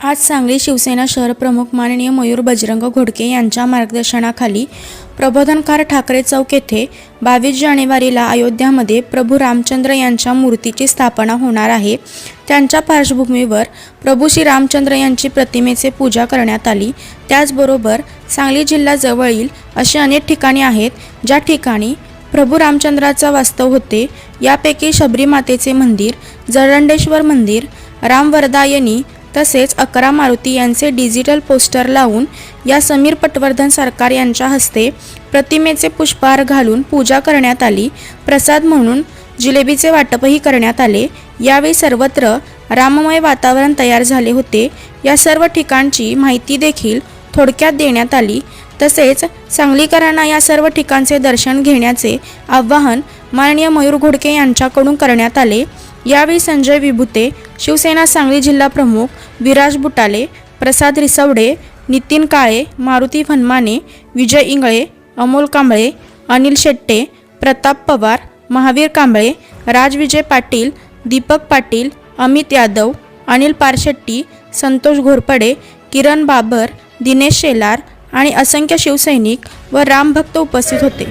आज सांगली शिवसेना शहर प्रमुख माननीय मयूर बजरंग घोडके यांच्या मार्गदर्शनाखाली प्रबोधनकार ठाकरे चौक येथे बावीस जानेवारीला अयोध्यामध्ये प्रभू रामचंद्र यांच्या मूर्तीची स्थापना होणार आहे. त्यांच्या पार्श्वभूमीवर प्रभू श्री रामचंद्र यांची प्रतिमेचे पूजा करण्यात आली. त्याचबरोबर सांगली जिल्हा जवळील अशी अनेक ठिकाणे आहेत ज्या ठिकाणी प्रभू रामचंद्राचा वास्तव होते. यापैकी शबरी मातेचे मंदिर जरंडेश्वर मंदिर रामवरदायनी तसेच अकरा मारुती यांचे डिजिटल पोस्टर लावून या समीर पटवर्धन सरकार यांच्या हस्ते प्रतिमेचे पुष्पहार घालून पूजा करण्यात आली. प्रसाद म्हणून जिलेबीचे वाटपही करण्यात आले. यावेळी सर्वत्र राममय वातावरण तयार झाले होते. या सर्व ठिकाणची माहिती देखील थोडक्यात देण्यात आली. तसेच सांगलीकरांना या सर्व ठिकाणचे दर्शन घेण्याचे आवाहन माननीय मयूर घोडके यांच्याकडून करण्यात आले. यावेळी संजय विभुते शिवसेना सांगली जिल्हा प्रमुख विराज बुटाले प्रसाद रिसवडे नितीन काळे मारुती फनमाने विजय इंगळे अमोल कांबळे अनिल शेट्टे प्रताप पवार महावीर कांबळे राजविजय पाटील दीपक पाटील अमित यादव अनिल पारशेट्टी संतोष घोरपडे किरण बाबर दिनेश शेलार आणि असंख्य शिवसैनिक व रामभक्त उपस्थित होते.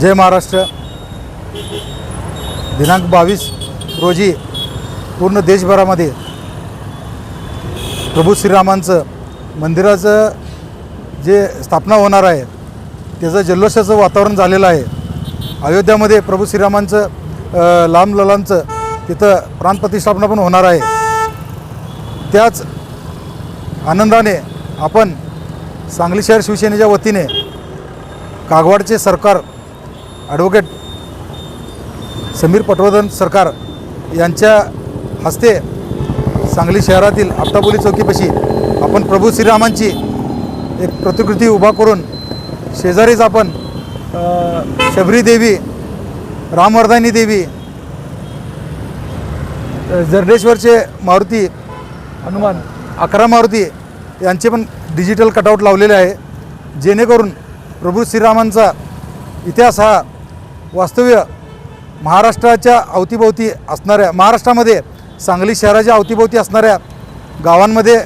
जय महाराष्ट्र. दिनांक बावीस रोजी पूर्ण देशभरामध्ये प्रभू श्रीरामांचं मंदिराचं जे स्थापना होणार आहे त्याचं जल्लोषाचं वातावरण झालेलं आहे. अयोध्यामध्ये प्रभू श्रीरामांचं अ, लांब ललांचं तिथं प्राणप्रतिष्ठापना पण होणार आहे. त्याच आनंदाने आपण सांगली शहर शिवसेनेच्या वतीने कागवाडचे सरकार ॲडव्होकेट समीर पटवर्धन सरकार यांच्या हस्ते सांगली शहरातील आपटाबोली चौकीपाशी आपण प्रभू श्रीरामांची एक प्रतिकृती उभा करून शेजारीच आपण शबरी देवी रामवर्धानी देवी अ, जरडेश्वरचे मारुती हनुमान अकरा मारुती यांचे पण डिजिटल कटआउट लावलेले आहे. जेणेकरून प्रभू श्रीरामांचा इतिहास हा वास्तव्य महाराष्ट्राच्या अवतीभोवती असणाऱ्या महाराष्ट्रामध्ये सांगली शहराच्या अवतीभोवती असणाऱ्या गावांमध्ये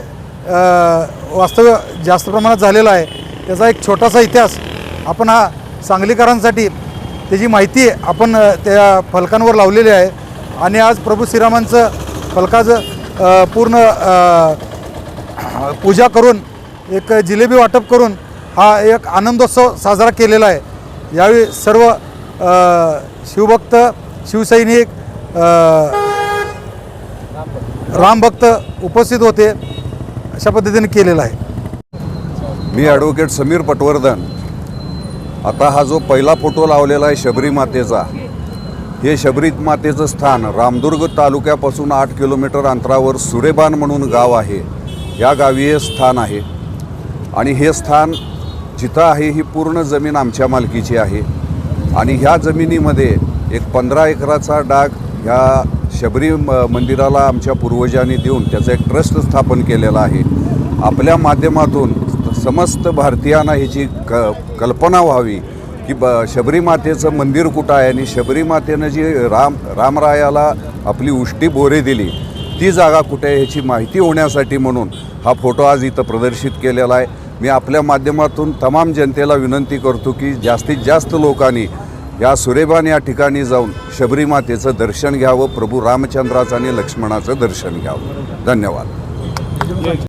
वास्तव्य जास्त प्रमाणात झालेलं आहे. त्याचा एक छोटासा इतिहास आपण हा सांगलीकरांसाठी त्याची माहिती आपण त्या फलकांवर लावलेली आहे. आणि आज प्रभू श्रीरामांचं फलकाचं पूर्ण पूजा करून एक जिलेबी वाटप करून हा एक आनंदोत्सव साजरा केलेला आहे. यावेळी सर्व शिवभक्त शिवसैनिक रामभक्त उपस्थित होते अशा पद्धतीने केलेलं आहे. मी ॲडव्होकेट समीर पटवर्धन. आता हा जो पहिला फोटो लावलेला आहे शबरी मातेचा हे शबरी मातेचं स्थान रामदुर्ग तालुक्यापासून आठ किलोमीटर अंतरावर सुरेबान म्हणून गाव आहे. या गावी हे स्थान आहे. आणि हे स्थान जिथं आहे ही पूर्ण जमीन आमच्या मालकीची आहे. आणि ह्या जमिनीमध्ये एक पंधरा एकराचा डाग ह्या शबरी म मंदिराला आमच्या पूर्वजांनी देऊन त्याचं एक ट्रस्ट स्थापन केलेलं आहे. आपल्या माध्यमातून समस्त भारतीयांना ह्याची क कल्पना व्हावी की ब शबरी मातेचं मंदिर कुठं आहे आणि शबरी मातेनं जी राम रामरायाला आपली उष्टी बोरे दिली ती जागा कुठे आहे ह्याची माहिती होण्यासाठी म्हणून हा फोटो आज इथं प्रदर्शित केलेला आहे. मी आपल्या माध्यमातून तमाम जनतेला विनंती करतो की जास्तीत जास्त लोकांनी या सुरेबान या ठिकाणी जाऊन शबरी मातेचं दर्शन घ्यावं प्रभू रामचंद्राचं आणि लक्ष्मणाचं दर्शन घ्यावं. धन्यवाद.